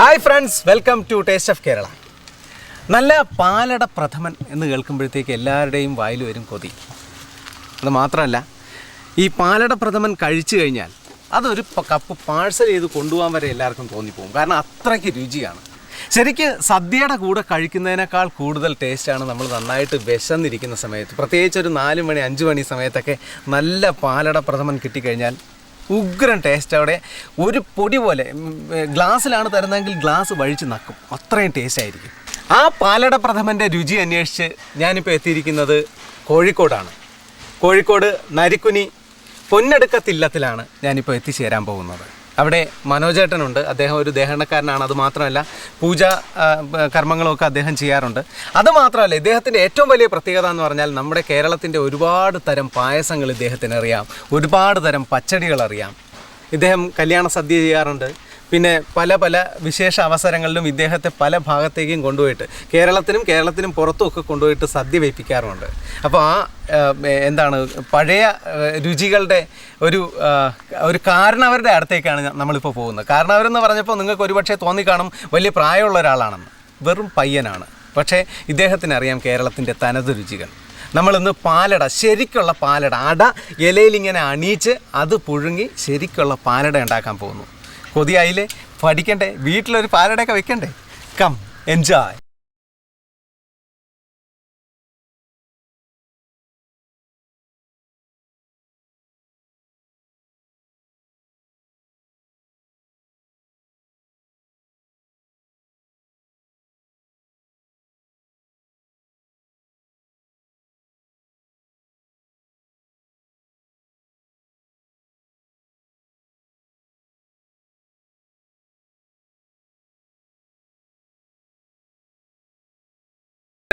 Hi friends welcome to taste of Kerala നല്ല പാലട പ്രഥമൻ എന്ന് കേൾക്കുമ്പോഴത്തേക്ക് എല്ലാവരുടെയും വായിൽ വരും കൊതി. അത് മാത്രമല്ല ഈ പാലട പ്രഥമൻ കഴിച്ചു കഴിഞ്ഞാൽ അതൊരു കപ്പ് പാഴ്സൽ ചെയ്ത് കൊണ്ടുപോകാൻ വരെ എല്ലാവർക്കും തോന്നിപ്പോകും. കാരണം അത്രയ്ക്ക് രുചിയാണ്. ശരിക്ക് സദ്യയുടെ കൂടെ കഴിക്കുന്നതിനേക്കാൾ കൂടുതൽ ടേസ്റ്റാണ് നമ്മൾ നന്നായിട്ട് വിശന്നിരിക്കുന്ന സമയത്ത്. പ്രത്യേകിച്ച് ഒരു നാല് മണി അഞ്ച് മണി സമയത്തൊക്കെ നല്ല പാലട പ്രഥമൻ കിട്ടിക്കഴിഞ്ഞാൽ ഉഗ്രൻ ടേസ്റ്റ് അവിടെ. ഒരു പൊടി പോലെ ഗ്ലാസ്സിലാണ് തരുന്നതെങ്കിൽ ഗ്ലാസ് വഴിച്ച് നക്കും. അത്രയും ടേസ്റ്റ് ആയിരിക്കും. ആ പാലട പ്രഥമന്റെ രുചി അന്വേഷിച്ച് ഞാനിപ്പോൾ എത്തിയിരിക്കുന്നത് കോഴിക്കോടാണ്. കോഴിക്കോട് നരിക്കുനി പൊന്നടുക്കത്തില്ലത്തിലാണ് ഞാനിപ്പോൾ എത്തിച്ചേരാൻ പോകുന്നത്. അവിടെ മനോജേട്ടനുണ്ട്. അദ്ദേഹം ഒരു ദേഹണക്കാരനാണ് അത് മാത്രമല്ല പൂജ കർമ്മങ്ങളൊക്കെ അദ്ദേഹം ചെയ്യാറുണ്ട്. അത് മാത്രമല്ല ഇദ്ദേഹത്തിന്റെ ഏറ്റവും വലിയ പ്രത്യേകത എന്ന് പറഞ്ഞാൽ നമ്മുടെ കേരളത്തിന്റെ ഒരുപാട് തരം പായസങ്ങൾ ഇദ്ദേഹത്തിന് അറിയാം ഒരുപാട് തരം പച്ചടികൾ അറിയാം ഇദ്ദേഹം കല്യാണ സദ്യ ചെയ്യാറുണ്ട്. പിന്നെ പല പല വിശേഷ അവസരങ്ങളിലും ഇദ്ദേഹത്തെ പല ഭാഗത്തേക്കും കൊണ്ടുപോയിട്ട് കേരളത്തിനും കേരളത്തിനും പുറത്തും ഒക്കെ കൊണ്ടുപോയിട്ട് സദ്യ വയ്പ്പിക്കാറുണ്ട് അപ്പോൾ ആ എന്താണ് പഴയ രുചികളുടെ ഒരു ഒരു കാരണവരുടെ അടുത്തേക്കാണ് നമ്മളിപ്പോൾ പോകുന്നത്. കാരണവരെന്ന് പറഞ്ഞപ്പോൾ നിങ്ങൾക്ക് ഒരുപക്ഷെ തോന്നിക്കാണും വലിയ പ്രായമുള്ള ഒരാളാണെന്ന്. വെറും പയ്യനാണ്. പക്ഷേ ഇദ്ദേഹത്തിന് അറിയാം കേരളത്തിന്റെ തനത് രുചികൾ. നമ്മളിന്ന് പാലട ശരിക്കുള്ള പാലട അട ഇലയിലിങ്ങനെ അണിയിച്ച് അത് പുഴുങ്ങി ശരിക്കുള്ള പാലട ഉണ്ടാക്കാൻ പോകുന്നു. കൊതിയായില്ലേ? പഠിക്കണ്ടേ? വീട്ടിലൊരു പാലടയൊക്കെ വെക്കണ്ടേ? കം എൻജോയ്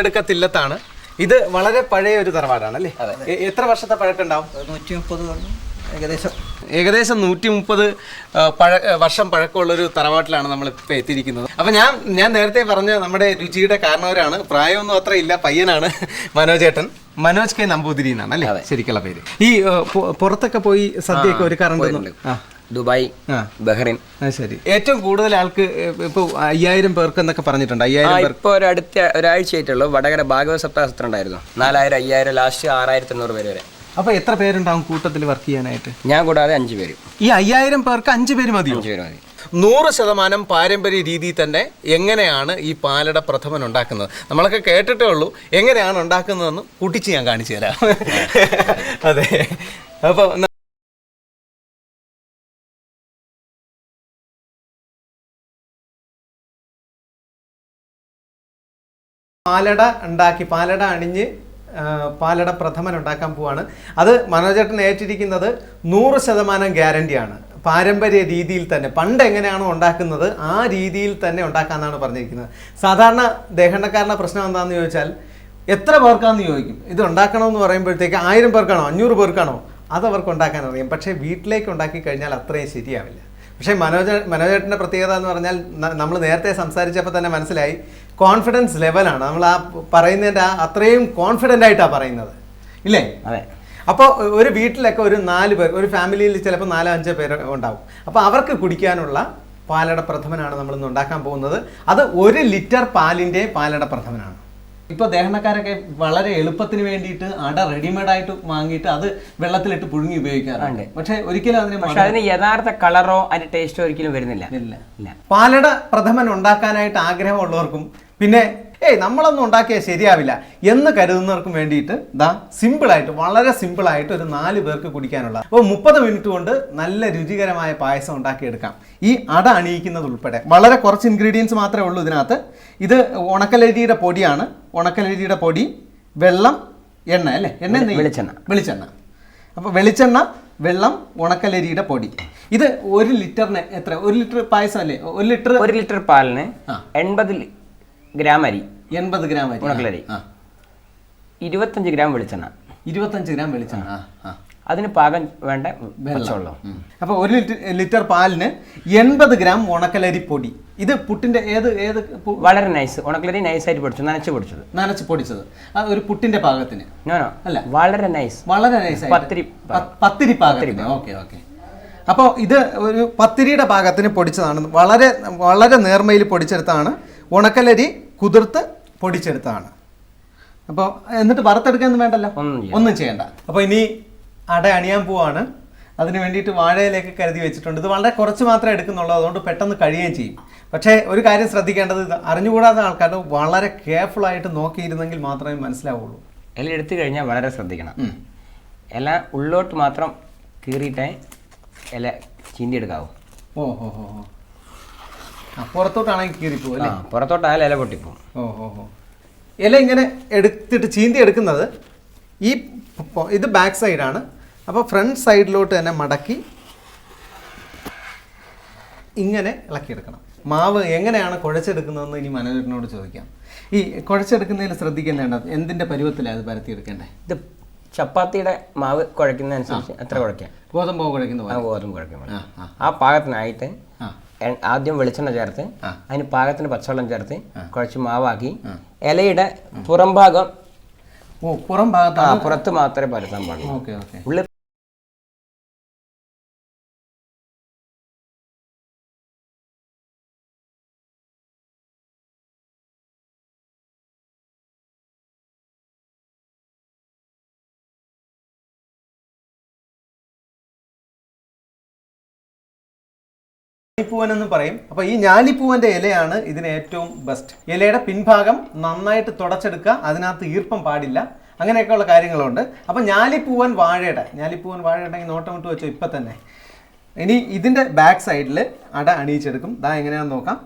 എടുക്കത്തില്ലത്താണ്. ഇത് വളരെ പഴയ ഒരു തറവാടാണ് അല്ലേ എത്ര വർഷത്തെ പഴക്കമുണ്ടാവും? നൂറ്റി മുപ്പത് ഏകദേശം. ഏകദേശം നൂറ്റി മുപ്പത് പഴ വർഷം പഴക്കമുള്ള ഒരു തറവാട്ടിലാണ് നമ്മൾ ഇപ്പോൾ എത്തിയിരിക്കുന്നത്. അപ്പം ഞാൻ ഞാൻ നേരത്തെ പറഞ്ഞ നമ്മുടെ രുചിയുടെ കാരണവരാണ്. പ്രായമൊന്നും അത്ര ഇല്ല. പയ്യനാണ് മനോജേട്ടൻ. മനോജ് കെ നമ്പൂതിരി എന്നാണ് അല്ലേ ശരിക്കുള്ള പേര്. ഈ പുറത്തൊക്കെ പോയി സദ്യയൊക്കെ ഒരുക്കാറുണ്ട് ദുബായ് ആ. ബഹ്റിൻ. ശരി. ഏറ്റവും കൂടുതൽ ആൾക്ക് ഇപ്പോൾ അയ്യായിരം പേർക്ക് എന്നൊക്കെ പറഞ്ഞിട്ടുണ്ട്. അയ്യായിരം ഇപ്പൊ ഒരു അടുത്ത ഒരാഴ്ച ആയിട്ടുള്ളൂ വടകര ഭാഗവത സപ്താഹസ്ത്രം ഉണ്ടായിരുന്നു. നാലായിരം അയ്യായിരം ലാസ്റ്റ് ആറായിരത്തി എണ്ണൂറ് പേര് വരെ. അപ്പൊ എത്ര പേരുണ്ടാവും കൂട്ടത്തിൽ വർക്ക് ചെയ്യാനായിട്ട്? ഞാൻ കൂടാതെ അഞ്ചു പേര്. ഈ അയ്യായിരം പേർക്ക് അഞ്ചു പേര് മതി അഞ്ചു പേര് മതി. നൂറ് ശതമാനം പാരമ്പര്യ രീതിയിൽ തന്നെ എങ്ങനെയാണ് ഈ പാലട പ്രഥമൻ ഉണ്ടാക്കുന്നത്? നമ്മളൊക്കെ കേട്ടിട്ടേ ഉള്ളൂ എങ്ങനെയാണ് ഉണ്ടാക്കുന്നതെന്ന് കൂട്ടിച്ച് ഞാൻ കാണിച്ചു തരാം. അതെ. അപ്പോൾ പാലട ഉണ്ടാക്കി പാലട അണിഞ്ഞ് പാലട പ്രഥമൻ ഉണ്ടാക്കാൻ പോവാണ്. അത് മനോജേട്ടൻ ഏറ്റിരിക്കുന്നത് നൂറ് ശതമാനം ഗ്യാരണ്ടിയാണ്. പാരമ്പര്യ രീതിയിൽ തന്നെ. പണ്ട് എങ്ങനെയാണോ ഉണ്ടാക്കുന്നത് ആ രീതിയിൽ തന്നെ ഉണ്ടാക്കാന്നാണ് പറഞ്ഞിരിക്കുന്നത്. സാധാരണ ദേഹണ്ടക്കാരന്റെ പ്രശ്നം എന്താണെന്ന് ചോദിച്ചാൽ എത്ര പേർക്കാന്ന് ചോദിക്കും. ഇത് ഉണ്ടാക്കണമെന്ന് പറയുമ്പോഴത്തേക്ക് ആയിരം പേർക്കാണോ അഞ്ഞൂറ് പേർക്കാണോ? അത് അവർക്ക് ഉണ്ടാക്കാൻ അറിയാം. പക്ഷേ വീട്ടിലേക്ക് ഉണ്ടാക്കി കഴിഞ്ഞാൽ അത്രയും ശരിയാവില്ല. പക്ഷേ മനോജ മനോജേട്ടന്റെ പ്രത്യേകത എന്ന് പറഞ്ഞാൽ നമ്മൾ നേരത്തെ സംസാരിച്ചപ്പോൾ തന്നെ മനസ്സിലായി കോൺഫിഡൻസ് ലെവലാണ് നമ്മൾ ആ പറയുന്നതിന്റെ ആ അത്രയും കോൺഫിഡന്റ് ആയിട്ടാണ് പറയുന്നത്. ഇല്ലേ? അതെ. അപ്പോൾ ഒരു വീട്ടിലൊക്കെ ഒരു നാല് പേർ ഒരു ഫാമിലിയിൽ ചിലപ്പോൾ നാലോ അഞ്ചോ പേര് ഉണ്ടാവും. അപ്പോൾ അവർക്ക് കുടിക്കാനുള്ള പാലട പ്രഥമനാണ് നമ്മളിന്ന് ഉണ്ടാക്കാൻ പോകുന്നത്. അത് ഒരു ലിറ്റർ പാലിന്റെ പാലട പ്രഥമനാണ്. ഇപ്പോൾ ദേഹണക്കാരൊക്കെ വളരെ എളുപ്പത്തിന് വേണ്ടിയിട്ട് അട റെഡിമെയ്ഡ് ആയിട്ട് വാങ്ങിയിട്ട് അത് വെള്ളത്തിലിട്ട് പുഴുങ്ങി ഉപയോഗിക്കാറുണ്ട്. പക്ഷെ ഒരിക്കലും അതിന് പക്ഷെ അതിന് യഥാർത്ഥ കളറോ അതിന്റെ ടേസ്റ്റോ ഒരിക്കലും വരുന്നില്ല. ഇല്ല. പാലട പ്രഥമൻ ഉണ്ടാക്കാനായിട്ട് ആഗ്രഹമുള്ളവർക്കും പിന്നെ ഏയ് നമ്മളൊന്നും ഉണ്ടാക്കിയാൽ ശരിയാവില്ല എന്ന് കരുതുന്നവർക്കും വേണ്ടിയിട്ട് ദാ സിമ്പിളായിട്ട് വളരെ സിമ്പിളായിട്ട് ഒരു നാല് പേർക്ക് കുടിക്കാനുള്ള. അപ്പോൾ മുപ്പത് മിനിറ്റ് കൊണ്ട് നല്ല രുചികരമായ പായസം ഉണ്ടാക്കിയെടുക്കാം. ഈ അട അണിയിക്കുന്നത് ഉൾപ്പെടെ വളരെ കുറച്ച് ഇൻഗ്രീഡിയൻസ് മാത്രമേ ഉള്ളൂ ഇതിനകത്ത്. ഇത് ഉണക്കലരിയുടെ പൊടിയാണ്. ഉണക്കലരിയുടെ പൊടി വെള്ളം എണ്ണ അല്ലേ? എണ്ണ? വെളിച്ചെണ്ണ. വെളിച്ചെണ്ണ. അപ്പോൾ വെളിച്ചെണ്ണ വെള്ളം ഉണക്കലരിയുടെ പൊടി. ഇത് ഒരു ലിറ്ററിന് എത്ര? ഒരു ലിറ്റർ പായസം അല്ലേ? ഒരു ലിറ്റർ ഒരു ലിറ്റർ പാലിന്. എൺപത് ഗ്രാം അരി. എൺപത് ഗ്രാം അരി. ഉണക്കലരി. ഇരുപത്തഞ്ച് ഗ്രാം വെളിച്ചെണ്ണ. ഇരുപത്തഞ്ച് ഗ്രാം വെളിച്ചെണ്ണ. അതിന് പാകം വേണ്ട വെള്ളം. അപ്പൊ അപ്പോൾ ഒരു ലിറ്റർ ലിറ്റർ പാലിന് എൺപത് ഗ്രാം ഉണക്കലരി പൊടി. ഇത് പുട്ടിന്റെ ഏത് ഏത് വളരെ നൈസ് ഉണക്കലരി നൈസ് ആയിട്ട് പൊടിച്ചു നനച്ച് പൊടിച്ചത്. നനച്ച് പൊടിച്ചത്. അത് ഒരു പുട്ടിന്റെ പാകത്തിന്. അല്ല. വളരെ നൈസ് വളരെ നൈസ് പത്തിരി. പത്തിരി പാകത്തിന്. Okay okay. അപ്പോൾ ഇത് ഒരു പത്തിരിയുടെ പാകത്തിന് പൊടിച്ചതാണ്. വളരെ വളരെ നേർമയിൽ പൊടിച്ചെടുത്താണ് ഉണക്കലരി കുതിർത്ത് പൊടിച്ചെടുത്തതാണ്. അപ്പോൾ എന്നിട്ട് വറുത്തെടുക്കാനൊന്നും വേണ്ടല്ലോ? ഒന്നും ചെയ്യണ്ട. അപ്പോൾ ഇനി അട അണിയാൻ പോവാണ്. അതിന് വേണ്ടിയിട്ട് വാഴയിലേക്ക് കരുതി വെച്ചിട്ടുണ്ട്. ഇത് വളരെ കുറച്ച് മാത്രമേ എടുക്കുന്നുള്ളൂ. അതുകൊണ്ട് പെട്ടെന്ന് കഴിയുകയും ചെയ്യും. പക്ഷേ ഒരു കാര്യം ശ്രദ്ധിക്കേണ്ടത് ഇത് അറിഞ്ഞുകൂടാത്ത ആൾക്കാർ വളരെ കെയർഫുള്ളായിട്ട് നോക്കിയിരുന്നെങ്കിൽ മാത്രമേ മനസ്സിലാവുള്ളൂ. എല്ലാം എടുത്തു കഴിഞ്ഞാൽ വളരെ ശ്രദ്ധിക്കണം. ഇല ഉള്ളോട്ട് മാത്രം കീറിയിട്ടേ ഇല ചീന്തി എടുക്കാവൂ. ഓ ഹോ ഹോ ഹോ. ആ പുറത്തോട്ടാണെങ്കിൽ അല്ലേ? പുറത്തോട്ടായാലും ഇല പൊട്ടിപ്പോവും. ഓ ഇല ഇങ്ങനെ എടുത്തിട്ട് ചീന്തി എടുക്കുന്നത് ഈ ഇത് ബാക്ക് സൈഡാണ് അപ്പോൾ ഫ്രണ്ട് സൈഡിലോട്ട് തന്നെ മടക്കി ഇങ്ങനെ ഇളക്കിയെടുക്കണം. മാവ് എങ്ങനെയാണ് കുഴച്ചെടുക്കുന്നതെന്ന് ഇനി മനോജനോട് ചോദിക്കാം. ഈ കുഴച്ചെടുക്കുന്നതിൽ ശ്രദ്ധിക്കേണ്ടത് എന്തിന്റെ പരുവത്തിലാണ് അത് പരത്തിയെടുക്കേണ്ടത് ഇത് ചപ്പാത്തിയുടെ മാവ് കുഴയ്ക്കുന്നതനുസരിച്ച് എത്ര കുഴയ്ക്കാം. ഗോതമ്പ് മാവ് കുഴക്കുന്ന ആ പോലെ. ഗോതമ്പ് കുഴയ്ക്കാൻ ആ പാകത്തിനായിട്ട് ആദ്യം വെളിച്ചെണ്ണ ചേർത്ത്. അതിന് പാകത്തിന് പച്ചവെള്ളം ചേർത്ത് കുഴച്ച് മാവാക്കി. ഇലയുടെ പുറംഭാഗം പുറം ഭാഗത്ത് പുറത്ത് മാത്രമേ പരത്താൻ പാടുള്ളൂ. ഉള്ളിൽ ഞാലിപ്പൂവൻ എന്ന് പറയും. അപ്പൊ ഈ ഞാലിപ്പൂവന്റെ ഇലയാണ് ഇതിന് ഏറ്റവും ബെസ്റ്റ് ഇലയുടെ പിൻഭാഗം നന്നായിട്ട് തുടച്ചെടുക്കുക അതിനകത്ത് ഈർപ്പം പാടില്ല അങ്ങനെയൊക്കെയുള്ള കാര്യങ്ങളുണ്ട്. അപ്പൊ ഞാലിപ്പൂവൻ വാഴയുടെ ഞാലിപ്പൂവൻ വാഴയുടെ നോട്ടം ഇട്ട് വെച്ചോ ഇപ്പൊ തന്നെ. ഇനി ഇതിന്റെ ബാക്ക് സൈഡിൽ അട അണിയിച്ചെടുക്കും. ദാ എങ്ങനെയാണെന്ന് നോക്കാം.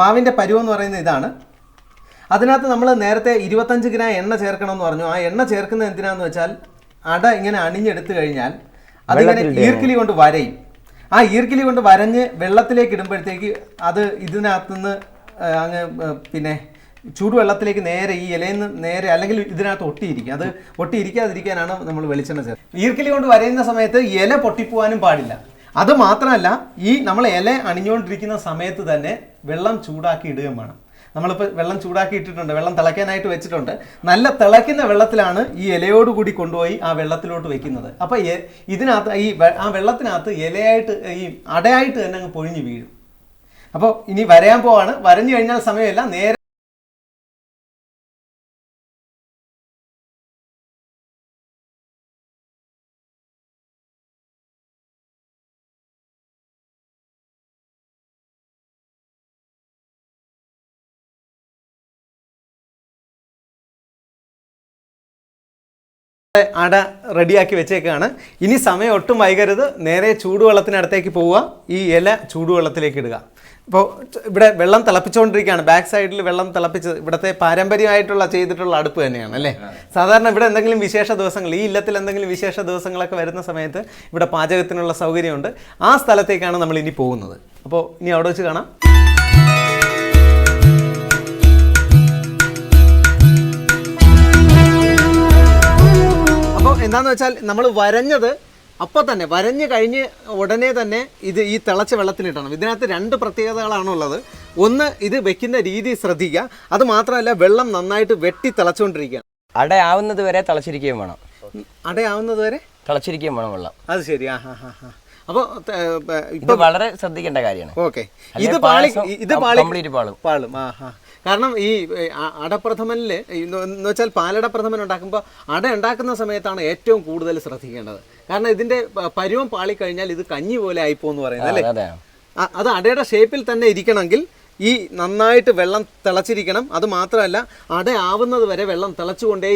മാവിന്റെ പരുവം എന്ന് പറയുന്നത് ഇതാണ്. അതിനകത്ത് നമ്മൾ നേരത്തെ ഇരുപത്തഞ്ച് ഗ്രാം എണ്ണ ചേർക്കണം എന്ന് പറഞ്ഞു. ആ എണ്ണ ചേർക്കുന്നത് എന്തിനാന്ന് വെച്ചാൽ അട ഇങ്ങനെ അണിഞ്ഞെടുത്തു കഴിഞ്ഞാൽ അതിങ്ങനെ ഈർക്കിലി കൊണ്ട് വരയും. ആ ഈർക്കിലി കൊണ്ട് വരഞ്ഞ് വെള്ളത്തിലേക്ക് ഇടുമ്പോഴത്തേക്ക് അത് ഇതിനകത്തുനിന്ന് നിന്ന് അങ്ങ് പിന്നെ ചൂടുവെള്ളത്തിലേക്ക് നേരെ ഈ ഇലയിൽ നിന്ന് നേരെ അല്ലെങ്കിൽ ഇതിനകത്ത് ഒട്ടിയിരിക്കും. അത് ഒട്ടിയിരിക്കാതിരിക്കാനാണ് നമ്മൾ വെളിച്ചെണ്ണ ചേർത്ത്. ഈർക്കിലി കൊണ്ട് വരയുന്ന സമയത്ത് ഇല പൊട്ടിപ്പോവാനും പാടില്ല. അത് മാത്രമല്ല ഈ നമ്മൾ ഇല അണിഞ്ഞുകൊണ്ടിരിക്കുന്ന സമയത്ത് തന്നെ വെള്ളം ചൂടാക്കി ഇടുകയും വേണം. നമ്മളിപ്പോൾ വെള്ളം ചൂടാക്കി ഇട്ടിട്ടുണ്ട് വെള്ളം തിളയ്ക്കാനായിട്ട് വെച്ചിട്ടുണ്ട്. നല്ല തിളയ്ക്കുന്ന വെള്ളത്തിലാണ് ഈ ഇലയോടുകൂടി കൊണ്ടുപോയി ആ വെള്ളത്തിലോട്ട് വെക്കുന്നത്. അപ്പോൾ ഇതിനകത്ത് ഈ ആ വെള്ളത്തിനകത്ത് ഇലയായിട്ട് ഈ അടയായിട്ട് തന്നെ അങ്ങ് പൊഴിഞ്ഞ് വീഴും. അപ്പോൾ ഇനി വരയാൻ പോവാണ്. വരഞ്ഞു കഴിഞ്ഞാൽ സമയമില്ല. നേരെ അട റെഡിയാക്കി വെച്ചേക്കാണ്. ഇനി സമയം ഒട്ടും വൈകരുത്. നേരെ ചൂടുവെള്ളത്തിനടുത്തേക്ക് പോവുക. ഈ ഇല ചൂടുവെള്ളത്തിലേക്ക് ഇടുക. ഇപ്പോൾ ഇവിടെ വെള്ളം തിളപ്പിച്ചുകൊണ്ടിരിക്കുകയാണ്. ബാക്ക് സൈഡിൽ വെള്ളം തിളപ്പിച്ച് ഇവിടുത്തെ പാരമ്പര്യമായിട്ടുള്ള ചെയ്തിട്ടുള്ള അടുപ്പ് തന്നെയാണ് അല്ലേ? സാധാരണ ഇവിടെ എന്തെങ്കിലും വിശേഷ ദിവസങ്ങൾ ഈ ഇല്ലത്തിൽ എന്തെങ്കിലും വിശേഷ ദിവസങ്ങളൊക്കെ വരുന്ന സമയത്ത് ഇവിടെ പാചകത്തിനുള്ള സൗകര്യമുണ്ട്. ആ സ്ഥലത്തേക്കാണ് നമ്മൾ ഇനി പോകുന്നത്. അപ്പോൾ ഇനി അവിടെ വെച്ച് കാണാം. അപ്പോൾ എന്താന്ന് വെച്ചാൽ നമ്മൾ വരഞ്ഞത് അപ്പോൾ തന്നെ വരഞ്ഞ് കഴിഞ്ഞ് ഉടനെ തന്നെ ഇത് ഈ തിളച്ച വെള്ളത്തിലിടണം. ഇതിനകത്ത് രണ്ട് പ്രത്യേകതകളാണുള്ളത്. ഒന്ന് ഇത് വെക്കുന്ന രീതി ശ്രദ്ധിക്കുക. അത് മാത്രമല്ല വെള്ളം നന്നായിട്ട് വെട്ടി തിളച്ചുകൊണ്ടിരിക്കുക. അടയാവുന്നത് വരെ തിളച്ചിരിക്കുകയും വേണം. അടയാവുന്നത് വരെ? തിളച്ചിരിക്കുകയും വേണം വെള്ളം. അത് ശരി ആ ഹാ ഹാ ഹാ അപ്പോൾ ഇത് വളരെ ശ്രദ്ധിക്കേണ്ട കാര്യമാണ്. ഓക്കെ. ഇത് പാളി ഇത് പാളി പാളും. പാളും ആ ഹാ കാരണം ഈ അടപ്രഥമനിൽ എന്ന് വെച്ചാൽ പാലട പ്രഥമൻ ഉണ്ടാക്കുമ്പോൾ അട ഉണ്ടാക്കുന്ന സമയത്താണ് ഏറ്റവും കൂടുതൽ ശ്രദ്ധിക്കേണ്ടത്. കാരണം ഇതിന്റെ പരുവം പാളി കഴിഞ്ഞാൽ ഇത് കഞ്ഞി പോലെ ആയിപ്പോന്ന് പറയുന്നത് അല്ലേ? അതെ അടയുടെ ഷേപ്പിൽ തന്നെ ഇരിക്കണമെങ്കിൽ ഈ നന്നായിട്ട് വെള്ളം തിളച്ചിരിക്കണം. അത് മാത്രമല്ല അട ആവുന്നത് വരെ വെള്ളം തിളച്ചുകൊണ്ടേ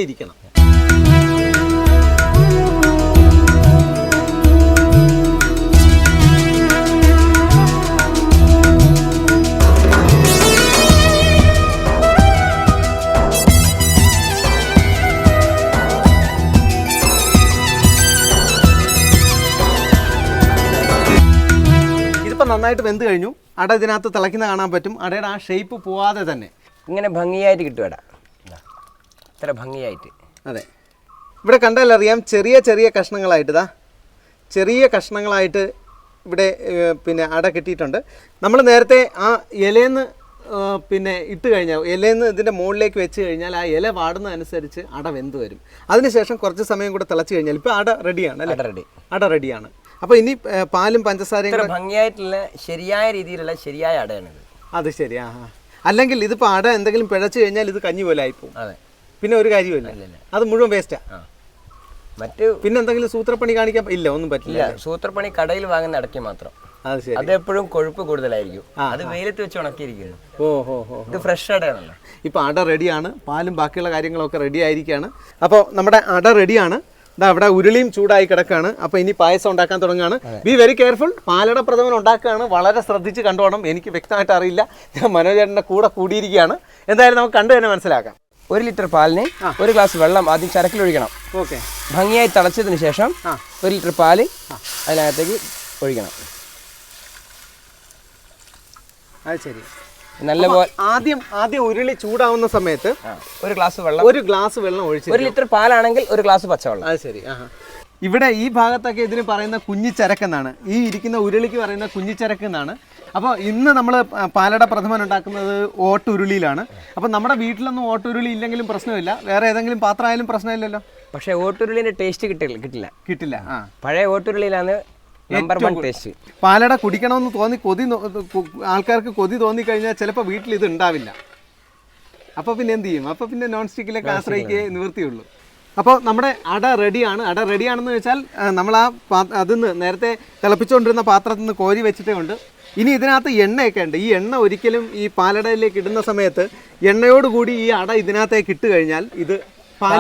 നന്നായിട്ട് വെന്ത് കഴിഞ്ഞു. അട ഇതിനകത്ത് തിളയ്ക്കുന്ന കാണാൻ പറ്റും. അടയുടെ ആ ഷേപ്പ് പോവാതെ തന്നെ. ഇങ്ങനെ ഭംഗിയായിട്ട് കിട്ടും അട. ഇതാ. ഇത്ര ഭംഗിയായിട്ട്. അതെ. ഇവിടെ കണ്ടാലറിയാം ചെറിയ ചെറിയ കഷ്ണങ്ങളായിട്ട് ഇതാ ചെറിയ കഷ്ണങ്ങളായിട്ട് ഇവിടെ പിന്നെ അട കിട്ടിയിട്ടുണ്ട്. നമ്മൾ നേരത്തെ ആ ഇലയെന്ന് പിന്നെ ഇട്ട് കഴിഞ്ഞാൽ ഇലയെന്ന് ഇതിന്റെ മുകളിലേക്ക് വെച്ച് കഴിഞ്ഞാൽ ആ ഇല വാടുന്നതനുസരിച്ച് അട വെന്ത് വരും. അതിനുശേഷം കുറച്ച് സമയം കൂടെ തിളച്ച് കഴിഞ്ഞാൽ ഇപ്പോൾ അട റെഡിയാണ് അല്ലേ? അട റെഡി അട റെഡിയാണ് അപ്പോൾ ഇനി പാലും പഞ്ചസാരയും ഭംഗിയായിട്ടുള്ള ശരിയായ രീതിയിലുള്ള ശരിയായ അടയാണിത്. അത് ശരിയാ ആ. അല്ലെങ്കിൽ ഇതിപ്പോൾ അട എന്തെങ്കിലും പിഴച്ചു കഴിഞ്ഞാൽ ഇത് കഞ്ഞി പോലെ ആയിപ്പോവും. അതെ. പിന്നെ ഒരു കാര്യമില്ല അത് മുഴുവൻ വേസ്റ്റാ മറ്റു പിന്നെ എന്തെങ്കിലും സൂത്രപ്പണി കാണിക്കാൻ ഇല്ല ഒന്നും പറ്റില്ല. സൂത്രപ്പണി കടയിൽ വാങ്ങുന്ന അടയ്ക്ക് മാത്രം. അത് എപ്പോഴും കൊഴുപ്പ് കൂടുതലായിരിക്കും. അത് വെയിലത്ത് വെച്ച് ഉണക്കിയിരിക്കുന്നു. ഓ ഹോ ഹോ ഇത് ഫ്രഷ് അടയാണല്ലോ. ഇപ്പൊ അട റെഡിയാണ് പാലും ബാക്കിയുള്ള കാര്യങ്ങളൊക്കെ റെഡി ആയിരിക്കുകയാണ് അപ്പോൾ നമ്മുടെ അട റെഡിയാണ് അവിടെ ഉരുളിയും ചൂടായി കിടക്കുകയാണ് അപ്പൊ ഇനി പായസം ഉണ്ടാക്കാൻ തുടങ്ങാണ് ബി വെരി കെയർഫുൾ പാലട പ്രഥമൻ ഉണ്ടാക്കുകയാണ്. വളരെ ശ്രദ്ധിച്ച് കണ്ടോണം എനിക്ക് വ്യക്തമായിട്ട് അറിയില്ല. ഞാൻ മനോജേട്ടന്റെ കൂടെ കൂടിയിരിക്കുകയാണ്. എന്തായാലും നമുക്ക് കണ്ടു തന്നെ മനസ്സിലാക്കാം. ഒരു ലിറ്റർ പാലിന് ഒരു ഗ്ലാസ് വെള്ളം ആദ്യം ചരക്കിലൊഴിക്കണം ഓക്കെ. ഭംഗിയായി തിളച്ചതിന് ശേഷം ആ. ഒരു ലിറ്റർ പാൽ അതിനകത്തേക്ക് ഒഴിക്കണം. അത് ശരി. നല്ല ആദ്യം ആദ്യം ഉരുളി ചൂടാവുന്ന സമയത്ത് ഒരു ഗ്ലാസ് വെള്ളം ഒരു ഗ്ലാസ് വെള്ളം ഒഴിച്ച് ഒരു ലിറ്റർ പാലാണെങ്കിൽ ഒരു ഗ്ലാസ് പച്ചവെള്ളം. അത് ശരി. ഇവിടെ ഈ ഭാഗത്തൊക്കെ ഇതിന് പറയുന്ന കുഞ്ഞിച്ചരക്ക് എന്നാണ് ഈ ഇരിക്കുന്ന ഉരുളിക്ക് പറയുന്ന കുഞ്ഞിച്ചരക്ക് എന്നാണ് അപ്പോൾ ഇന്ന് നമ്മൾ പാലട പ്രഥമൻ ഉണ്ടാക്കുന്നത് ഓട്ടുരുളിയിലാണ്. അപ്പോൾ നമ്മുടെ വീട്ടിലൊന്നും ഓട്ടുരുളി ഇല്ലെങ്കിലും പ്രശ്നമില്ല. വേറെ ഏതെങ്കിലും പാത്രമായാലും പ്രശ്നമില്ലല്ലോ. പക്ഷേ ഓട്ടുരുളിന്റെ ടേസ്റ്റ് കിട്ടില്ല കിട്ടില്ല. കിട്ടില്ല ആ. പഴയ ഓട്ടുരുളിയിലാണ് നമ്പർ വൺ ടേസ്റ്റ് പാലട കുടിക്കണമെന്ന് തോന്നി കൊതി ആൾക്കാർക്ക് കൊതി തോന്നി കഴിഞ്ഞാൽ ചിലപ്പോൾ വീട്ടിൽ ഇത് ഉണ്ടാവില്ല. അപ്പോൾ പിന്നെ എന്ത് ചെയ്യും? അപ്പോൾ പിന്നെ നോൺ സ്റ്റിക്കിലേക്ക് ആശ്രയിക്കേ നിവൃത്തിയുള്ളൂ. അപ്പോൾ നമ്മുടെ അട റെഡിയാണ്. അട റെഡിയാണെന്ന് വെച്ചാൽ നമ്മൾ ആ പാ അതിന്ന് നേരത്തെ തിളപ്പിച്ചുകൊണ്ടിരുന്ന പാത്രത്തിൽ നിന്ന് കോരി വെച്ചിട്ടേ ഉണ്ട്. ഇനി ഇതിനകത്ത് എണ്ണയൊക്കെ ഉണ്ട്. ഈ എണ്ണ ഒരിക്കലും ഈ പാലടയിലേക്ക് ഇടുന്ന സമയത്ത് എണ്ണയോടുകൂടി ഈ അട ഇതിനകത്തേക്ക് ഇട്ട് കഴിഞ്ഞാൽ ഇത് പാൽ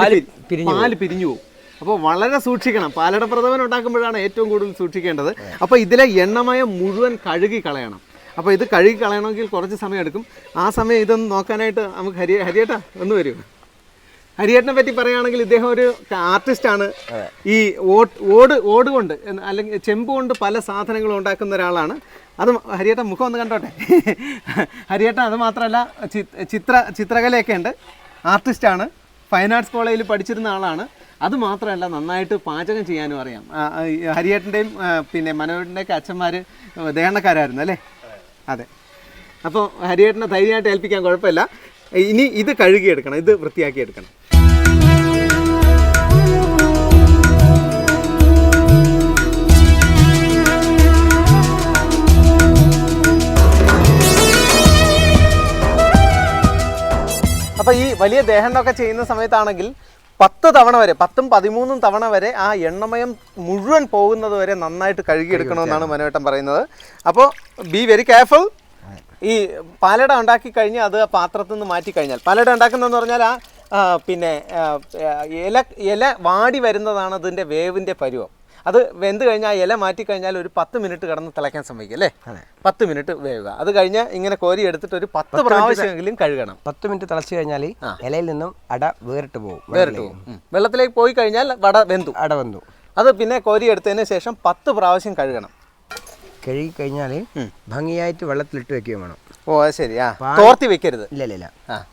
പാൽ പിരിഞ്ഞു പോകും. അപ്പോൾ വളരെ സൂക്ഷിക്കണം. പാലട പ്രഥമൻ ഉണ്ടാക്കുമ്പോഴാണ് ഏറ്റവും കൂടുതൽ സൂക്ഷിക്കേണ്ടത്. അപ്പോൾ ഇതിലെ എണ്ണമയം മുഴുവൻ കഴുകി കളയണം. അപ്പോൾ ഇത് കഴുകി കളയണമെങ്കിൽ കുറച്ച് സമയം എടുക്കും. ആ സമയം ഇതൊന്ന് നോക്കാനായിട്ട് നമുക്ക് ഹരി ഹരിയേട്ടാ ഒന്ന് വരൂ. ഹരിയേട്ടനെ പറ്റി പറയുകയാണെങ്കിൽ ഇദ്ദേഹം ഒരു ആർട്ടിസ്റ്റാണ് ഈ ഓട് ഓട് കൊണ്ട് അല്ലെങ്കിൽ ചെമ്പ് കൊണ്ട് പല സാധനങ്ങളും ഉണ്ടാക്കുന്ന ഒരാളാണ്. അത് ഹരിയേട്ട മുഖം ഒന്ന് കണ്ടോട്ടെ? ഹരിയേട്ട അത് മാത്രമല്ല ചിത്ര ചിത്രകലയൊക്കെ ഉണ്ട്. ആർട്ടിസ്റ്റാണ് ഫൈൻ ആർട്സ് കോളേജിൽ പഠിച്ചിരുന്ന ആളാണ്. അത് മാത്രമല്ല നന്നായിട്ട് പാചകം ചെയ്യാനും അറിയാം. ഹരിയേട്ടന്റെയും പിന്നെ മനോഹരന്റെയൊക്കെ അച്ഛന്മാർ ദേഹണക്കാരായിരുന്നു അല്ലേ? അതെ. അപ്പോൾ ഹരിയേട്ടനെ ധൈര്യമായിട്ട് ഏൽപ്പിക്കാൻ കുഴപ്പമില്ല. ഇനി ഇത് കഴുകിയെടുക്കണം ഇത് വൃത്തിയാക്കി എടുക്കണം അപ്പോൾ ഈ വലിയ ദേഹണ്ണമൊക്കെ ചെയ്യുന്ന സമയത്താണെങ്കിൽ പത്ത് തവണ വരെ പത്തും പതിമൂന്നും തവണ വരെ ആ എണ്ണമയം മുഴുവൻ പോകുന്നത് വരെ നന്നായിട്ട് കഴുകിയെടുക്കണമെന്നാണ് മനോട്ടം പറയുന്നത്. അപ്പോൾ ബി വെരി കെയർഫുൾ ഈ പാലട ഉണ്ടാക്കി കഴിഞ്ഞാൽ അത് ആ പാത്രത്തിൽ നിന്ന് മാറ്റി കഴിഞ്ഞാൽ പാലട ഉണ്ടാക്കുന്നതെന്ന് പറഞ്ഞാൽ ആ ആ, പിന്നെ ഇല ഇല വാടി വരുന്നതാണ് അതിന്റെ വേവിന്റെ പരുവം. അത് വെന്ത് കഴിഞ്ഞാൽ ഇല മാറ്റി കഴിഞ്ഞാൽ ഒരു പത്ത് മിനിറ്റ് കിടന്ന് തിളയ്ക്കാൻ സമ്മതിക്കും അല്ലേ? പത്ത് മിനിറ്റ് വേവുക. അത് കഴിഞ്ഞാൽ ഇങ്ങനെ കോരി എടുത്തിട്ട് ഒരു പത്ത് പ്രാവശ്യമെങ്കിലും കഴുകണം. പത്ത് മിനിറ്റ് തിളച്ച് കഴിഞ്ഞാൽ ഇലയിൽ നിന്നും അട വേറിട്ട് പോകും വേറിട്ട് പോകും. വെള്ളത്തിലേക്ക് പോയി കഴിഞ്ഞാൽ വട വെന്തു. അട വെന്തു. അത് പിന്നെ കോരി എടുത്തതിന് ശേഷം പത്ത് പ്രാവശ്യം കഴുകണം. കഴുകി കഴിഞ്ഞാൽ ഭംഗിയായിട്ട് വെള്ളത്തിലിട്ട് വെക്കുകയും വേണം. ഓ അത് ശരി. ആ തോർത്തി വെക്കരുത്. ഇല്ല ഇല്ല ഇല്ല.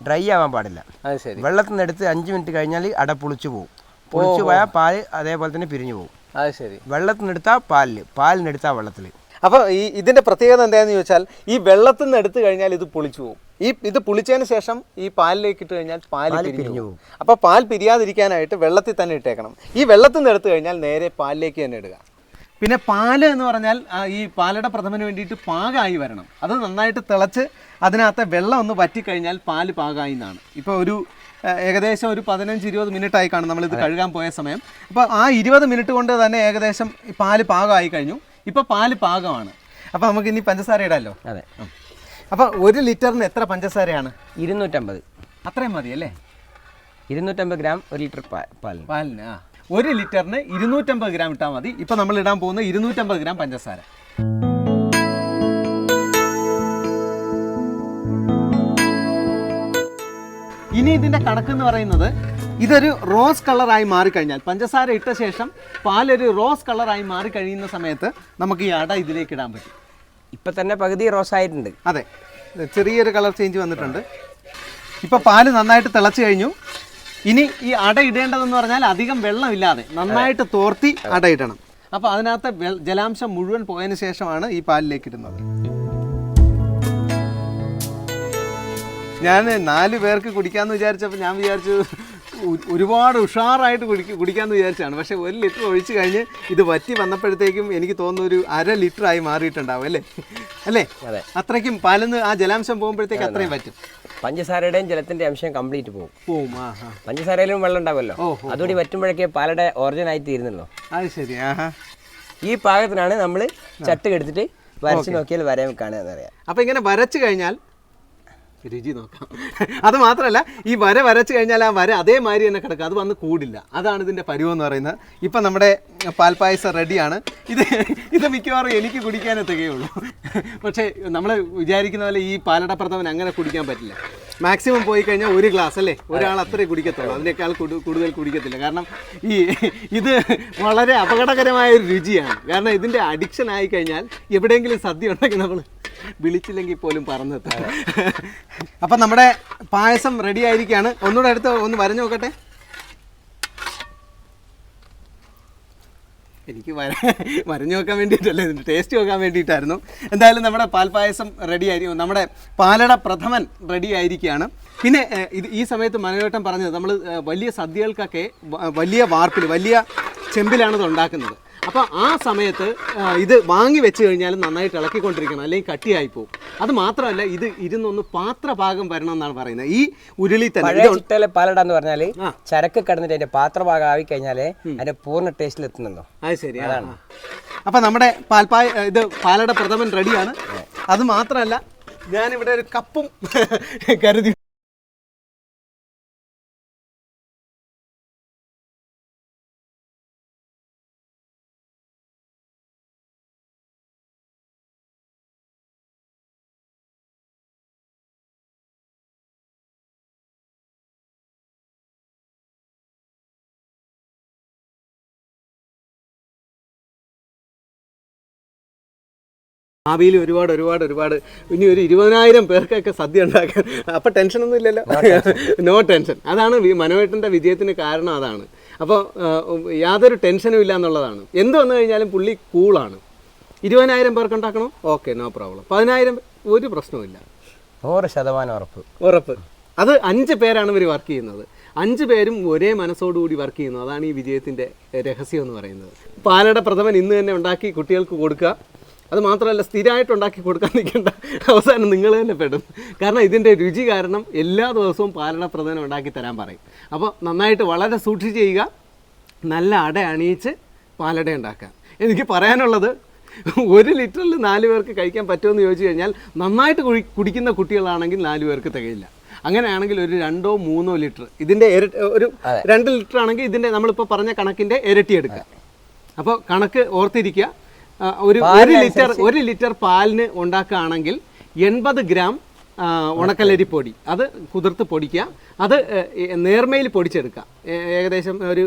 ഡ്രൈ ആവാൻ പാടില്ല. അത് ശരി. വെള്ളത്തിൽ നിന്ന് എടുത്ത് അഞ്ച് മിനിറ്റ് കഴിഞ്ഞാൽ അട പുളിച്ചു പോകും. പുളിച്ചു പോയാൽ പാൽ അതേപോലെ തന്നെ പിരിഞ്ഞു പോകും. അത് ശരി. വെള്ളത്തിൽ വെള്ളത്തിൽ. അപ്പൊ പാലിൽ പാലിന് വെള്ളത്തിൽ അപ്പോൾ ഈ ഇതിന്റെ പ്രത്യേകത എന്താണെന്ന് ചോദിച്ചാൽ ഈ വെള്ളത്തിൽ നിന്ന് എടുത്തു കഴിഞ്ഞാൽ ഇത് പൊളിച്ചു പോകും ഈ ഇത് പുളിച്ചതിന് ശേഷം ഈ പാലിലേക്ക് ഇട്ട് കഴിഞ്ഞാൽ പാൽ പിരിഞ്ഞു പോകും അപ്പോൾ പാൽ പിരിയാതിരിക്കാനായിട്ട് വെള്ളത്തിൽ തന്നെ ഇട്ടേക്കണം. ഈ വെള്ളത്തിൽ നിന്ന് എടുത്തു കഴിഞ്ഞാൽ നേരെ പാലിലേക്ക് തന്നെ ഇടുക. പിന്നെ പാൽ എന്ന് പറഞ്ഞാൽ ഈ പാലട പ്രഥമന് വേണ്ടിയിട്ട് പാകമായി വരണം. അത് നന്നായിട്ട് തിളച്ച് അതിനകത്തെ വെള്ളം ഒന്ന് വറ്റിക്കഴിഞ്ഞാൽ പാൽ പാകമായി എന്നാണ്. ഇപ്പൊ ഒരു ഏകദേശം ഒരു പതിനഞ്ച് ഇരുപത് മിനിറ്റ് ആയി കാണും നമ്മളിത് കഴുകാൻ പോയ സമയം. അപ്പോൾ ആ ഇരുപത് മിനിറ്റ് കൊണ്ട് തന്നെ ഏകദേശം പാൽ പാകമായി കഴിഞ്ഞു. ഇപ്പോൾ പാൽ പാകമാണ്. അപ്പോൾ നമുക്ക് ഇനി പഞ്ചസാര ഇടാമല്ലോ അതെ. അപ്പോൾ ഒരു ലിറ്ററിന് എത്ര പഞ്ചസാരയാണ്? ഇരുന്നൂറ്റമ്പത്. അത്രയും മതി അല്ലേ? ഇരുന്നൂറ്റമ്പത് ഗ്രാം ഒരു ലിറ്റർ പാലിന്. പാലിന് ആ. ഒരു ലിറ്ററിന് ഇരുന്നൂറ്റമ്പത് ഗ്രാം ഇട്ടാൽ മതി. ഇപ്പം നമ്മൾ ഇടാൻ പോകുന്ന ഇരുന്നൂറ്റമ്പത് ഗ്രാം പഞ്ചസാര. ഇനി ഇതിന്റെ കണക്ക് എന്ന് പറയുന്നത് ഇതൊരു റോസ് കളറായി മാറിക്കഴിഞ്ഞാൽ പഞ്ചസാര ഇട്ട ശേഷം പാലൊരു റോസ് കളറായി മാറിക്കഴിയുന്ന സമയത്ത് നമുക്ക് ഈ അട ഇതിലേക്ക് ഇടാൻ പറ്റും. ഇപ്പം തന്നെ പകുതി റോസ് ആയിട്ടുണ്ട്. അതെ ചെറിയൊരു കളർ ചേഞ്ച് വന്നിട്ടുണ്ട്. ഇപ്പം പാൽ നന്നായിട്ട് തിളച്ച് കഴിഞ്ഞു. ഇനി ഈ അട ഇടേണ്ടതെന്ന് പറഞ്ഞാൽ അധികം വെള്ളമില്ലാതെ നന്നായിട്ട് തോർത്തി അട ഇടണം. അപ്പോൾ അതിനകത്ത് ജലാംശം മുഴുവൻ പോയതിന് ശേഷമാണ് ഈ പാലിലേക്ക് ഇടുന്നത്. ഞാൻ നാല് പേർക്ക് കുടിക്കാമെന്ന് വിചാരിച്ചപ്പോൾ ഞാൻ വിചാരിച്ചു ഒരുപാട് ഉഷാറായിട്ട് കുടിക്ക കുടിക്കാമെന്ന് വിചാരിച്ചാണ്. പക്ഷേ ഒരു ലിറ്റർ ഒഴിച്ച് കഴിഞ്ഞ് ഇത് വറ്റി വന്നപ്പോഴത്തേക്കും എനിക്ക് തോന്നുന്നു ഒരു അര ലിറ്റർ ആയി മാറിയിട്ടുണ്ടാവും അല്ലേ? അല്ലേ? അതെ. അത്രയ്ക്കും പാലിന്ന് ആ ജലാംശം പോകുമ്പോഴത്തേക്ക് അത്രയും പറ്റും. പഞ്ചസാരയുടെയും ജലത്തിന്റെ അംശം കംപ്ലീറ്റ് പോകും. ആ പഞ്ചസാരയിലും വെള്ളം ഉണ്ടാവുമല്ലോ. അതുകൂടി വറ്റുമ്പോഴേക്കേ പാലയുടെ ഓറിജിൻ ആയി തീരുന്നല്ലോ? അത് ശരി ഈ പാകത്തിനാണ് നമ്മൾ ചട്ടുകെടുത്തിട്ട് വരച്ച് നോക്കിയാൽ വരാൻ കാണുക എന്നറിയാം അപ്പോൾ ഇങ്ങനെ വരച്ച് കഴിഞ്ഞാൽ രുചി നോക്കാം. അത് മാത്രമല്ല ഈ വര വരച്ച് കഴിഞ്ഞാൽ ആ വര അതേമാതിരി തന്നെ കിടക്കുക അത് വന്ന് കൂടില്ല. അതാണ് ഇതിന്റെ പരുവം എന്ന് പറയുന്നത്. ഇപ്പം നമ്മുടെ പാൽപ്പായസം റെഡിയാണ്. ഇത് ഇത് മിക്കവാറും എനിക്ക് കുടിക്കാനേ തികയുള്ളൂ പക്ഷേ നമ്മൾ വിചാരിക്കുന്ന പോലെ ഈ പാലട പ്രഥമൻ അങ്ങനെ കുടിക്കാൻ പറ്റില്ല. മാക്സിമം പോയി കഴിഞ്ഞാൽ ഒരു ഗ്ലാസ് അല്ലേ? ഒരാൾ അത്രേ കുടിക്കത്തുള്ളൂ. അതിനേക്കാൾ കൂടുതൽ കുടിക്കത്തില്ല. കാരണം ഈ ഇത് വളരെ അപകടകരമായ ഒരു രുചിയാണ്. കാരണം ഇതിന്റെ അഡിക്ഷൻ ആയി കഴിഞ്ഞാൽ എവിടെയെങ്കിലും സദ്യ ഉണ്ടെങ്കിൽ നമ്മൾ വിളിച്ചില്ലെങ്കിൽ പോലും പറന്നെത്തും അപ്പം നമ്മുടെ പായസം റെഡി ആയിരിക്കുകയാണ് ഒന്നുകൂടെ അടുത്ത് ഒന്ന് വരഞ്ഞു നോക്കട്ടെ. എനിക്ക് വര വരഞ്ഞു നോക്കാൻ വേണ്ടിയിട്ടല്ലേ ടേസ്റ്റ് നോക്കാൻ വേണ്ടിയിട്ടായിരുന്നു. എന്തായാലും നമ്മുടെ പാൽപ്പായസം റെഡി ആയിരിക്കും നമ്മുടെ പാലട പ്രഥമൻ റെഡി ആയിരിക്കുകയാണ്. പിന്നെ ഇത് ഈ സമയത്ത് മനോട്ടം പറഞ്ഞത് നമ്മൾ വലിയ സദ്യകൾക്കൊക്കെ വലിയ വാർപ്പിൽ വലിയ ചെമ്പിലാണ് ഇത് ഉണ്ടാക്കുന്നത്. അപ്പോൾ ആ സമയത്ത് ഇത് വാങ്ങി വെച്ച് കഴിഞ്ഞാൽ നന്നായിട്ട് ഇളക്കിക്കൊണ്ടിരിക്കണം അല്ലെങ്കിൽ കട്ടിയായി പോകും അത് മാത്രമല്ല ഇത് ഇരുന്നൊന്ന് പാത്രഭാഗം വരണം എന്നാണ് പറയുന്നത്. ഈ ഉരുളി തന്നെ ചിട്ടയിലെ പാലട എന്ന് പറഞ്ഞാൽ ചരക്ക് കടന്നിട്ട് അതിന്റെ പാത്രഭാഗം ആയി കഴിഞ്ഞാലേ അതിന്റെ പൂർണ ടേസ്റ്റിൽ എത്തുന്നുണ്ടോ? അത് ശരി അതാണ്. അപ്പൊ അപ്പം നമ്മുടെ പാൽപ്പായ ഇത് പാലട പ്രഥമൻ റെഡിയാണ്. അത് മാത്രമല്ല ഞാനിവിടെ ഒരു കപ്പും കരുതി ഭാവിയിൽ ഒരുപാട് ഒരുപാട് ഒരുപാട്. ഇനി ഒരു ഇരുപതിനായിരം പേർക്കൊക്കെ സദ്യ ഉണ്ടാക്കാൻ. അപ്പം ടെൻഷനൊന്നും ഇല്ലല്ലോ. നോ ടെൻഷൻ അതാണ് മനോഹരന്റെ വിജയത്തിന് കാരണം അതാണ്. അപ്പോൾ യാതൊരു ടെൻഷനും ഇല്ല എന്നുള്ളതാണ്. എന്ത് വന്നു കഴിഞ്ഞാലും പുള്ളി കൂളാണ് ഇരുപതിനായിരം പേർക്ക് ഉണ്ടാക്കണോ? ഓക്കെ നോ പ്രോബ്ലം പതിനായിരം ഒരു പ്രശ്നവുമില്ല നൂറ് ശതമാനം ഉറപ്പ്. ഉറപ്പ്. അത് അഞ്ച് പേരാണ് ഇവർ വർക്ക് ചെയ്യുന്നത്. അഞ്ച് പേരും ഒരേ മനസ്സോടുകൂടി വർക്ക് ചെയ്യുന്നു. അതാണ് ഈ വിജയത്തിന്റെ രഹസ്യം എന്ന് പറയുന്നത്. പാലട പ്രഥമൻ ഇന്ന് തന്നെ ഉണ്ടാക്കി കുട്ടികൾക്ക് കൊടുക്കുക. അത് മാത്രമല്ല സ്ഥിരമായിട്ട് ഉണ്ടാക്കി കൊടുക്കാൻ നിൽക്കേണ്ട അവസാനം നിങ്ങൾ തന്നെ പെടും. കാരണം ഇതിന്റെ രുചി കാരണം എല്ലാ ദിവസവും പാലട പ്രധാനം ഉണ്ടാക്കി തരാൻ പറയും. അപ്പോൾ നന്നായിട്ട് വളരെ സൂക്ഷിച്ച് ചെയ്യുക. നല്ല അട അണിയിച്ച് പാലട ഉണ്ടാക്കുക. എനിക്ക് പറയാനുള്ളത് ഒരു ലിറ്ററിൽ നാല് പേർക്ക് കഴിക്കാൻ പറ്റുമെന്ന് ചോദിച്ചു കഴിഞ്ഞാൽ നന്നായിട്ട് കുഴി കുടിക്കുന്ന കുട്ടികളാണെങ്കിൽ നാല് പേർക്ക് തികയില്ല. അങ്ങനെയാണെങ്കിൽ ഒരു രണ്ടോ മൂന്നോ ലിറ്റർ ഇതിന്റെ ഇരട്ടി ഒരു രണ്ട് ലിറ്റർ ആണെങ്കിൽ ഇതിന്റെ നമ്മളിപ്പോൾ പറഞ്ഞ കണക്കിന്റെ ഇരട്ടി എടുക്കുക. അപ്പോൾ കണക്ക് ഓർത്തിരിക്കുക. ഒരു ഒരു ലിറ്റർ ഒരു ലിറ്റർ പാലിന് ഉണ്ടാക്കുകയാണെങ്കിൽ എൺപത് ഗ്രാം ഉണക്കലരി ഉണക്കലരിപ്പൊടി അത് കുതിർത്ത് പൊടിക്കുക. അത് നേർമയിൽ പൊടിച്ചെടുക്കുക. ഏകദേശം ഒരു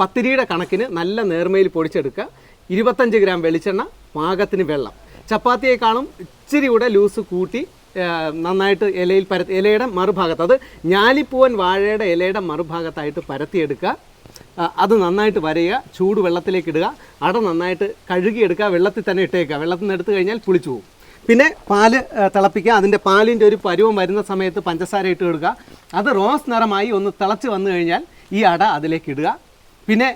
പത്തിരിയുടെ കണക്കിന് നല്ല നേർമയിൽ പൊടിച്ചെടുക്കുക. ഇരുപത്തഞ്ച് ഗ്രാം വെളിച്ചെണ്ണ പാകത്തിന് വെള്ളം. ചപ്പാത്തിയേക്കാളും ഇച്ചിരി കൂടെ ലൂസ് കൂട്ടി നന്നായിട്ട് ഇലയിൽ പരത്തി ഇലയുടെ മറുഭാഗത്ത് അത് ഞാലിപ്പൂവൻ വാഴയുടെ ഇലയുടെ മറുഭാഗത്തായിട്ട് പരത്തിയെടുക്കുക. അത് നന്നായിട്ട് വരയുക ചൂട് വെള്ളത്തിലേക്ക് ഇടുക അട നന്നായിട്ട് കഴുകിയെടുക്കുക വെള്ളത്തിൽ തന്നെ ഇട്ടേക്കുക. വെള്ളത്തിൽ നിന്ന് എടുത്തു കഴിഞ്ഞാൽ പുളിച്ചു പോകും. പിന്നെ പാൽ തിളപ്പിക്കുക. അതിന്റെ പാലിന്റെ ഒരു പരുവം വരുന്ന സമയത്ത് പഞ്ചസാര ഇട്ട് കൊടുക്കുക. അത് റോസ് നിറമായി ഒന്ന് തിളച്ച് വന്നു കഴിഞ്ഞാൽ ഈ അട അതിലേക്ക് ഇടുക. പിന്നെ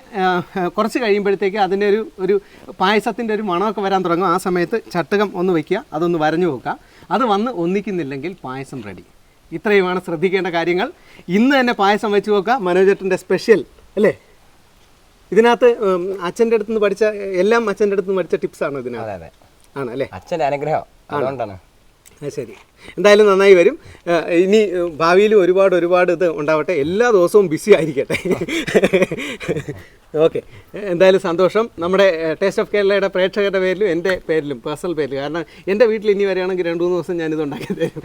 കുറച്ച് കഴിയുമ്പോഴത്തേക്ക് അതിന്റെ ഒരു ഒരു പായസത്തിന്റെ ഒരു മണമൊക്കെ വരാൻ തുടങ്ങും. ആ സമയത്ത് ചട്ടകം ഒന്ന് വയ്ക്കുക. അതൊന്ന് വരഞ്ഞു വെക്കുക അത് വന്ന് ഒന്നിക്കുന്നില്ലെങ്കിൽ പായസം റെഡി. ഇത്രയുമാണ് ശ്രദ്ധിക്കേണ്ട കാര്യങ്ങൾ. ഇന്ന് തന്നെ പായസം വെച്ച് നോക്കുക. മനോജേട്ടന്റെ സ്പെഷ്യൽ അല്ലേ? ഇതിനകത്ത് അച്ഛന്റെ അടുത്ത് നിന്ന് പഠിച്ച എല്ലാം അച്ഛന്റെ അടുത്ത് നിന്ന് പഠിച്ച ടിപ്സാണ് ഇതിനകത്ത്? അതെ ആണ് അല്ലേ? അച്ഛന്റെ അനുഗ്രഹം. അതുകൊണ്ടാണ്. അത് ശരി. എന്തായാലും നന്നായി വരും. ഇനി ഭാവിയിൽ ഒരുപാട് ഒരുപാട് ഇത് ഉണ്ടാവട്ടെ. എല്ലാ ദിവസവും ബിസി ആയിരിക്കട്ടെ. ഓക്കെ എന്തായാലും സന്തോഷം. നമ്മുടെ ടേസ്റ്റ് ഓഫ് കേരളയുടെ പ്രേക്ഷകരുടെ പേരിലും എന്റെ പേരിലും പേഴ്സണൽ പേരിലും. കാരണം എന്റെ വീട്ടിൽ ഇനി വരികയാണെങ്കിൽ രണ്ട് മൂന്ന് ദിവസം ഞാനിത് ഉണ്ടാക്കി തരും.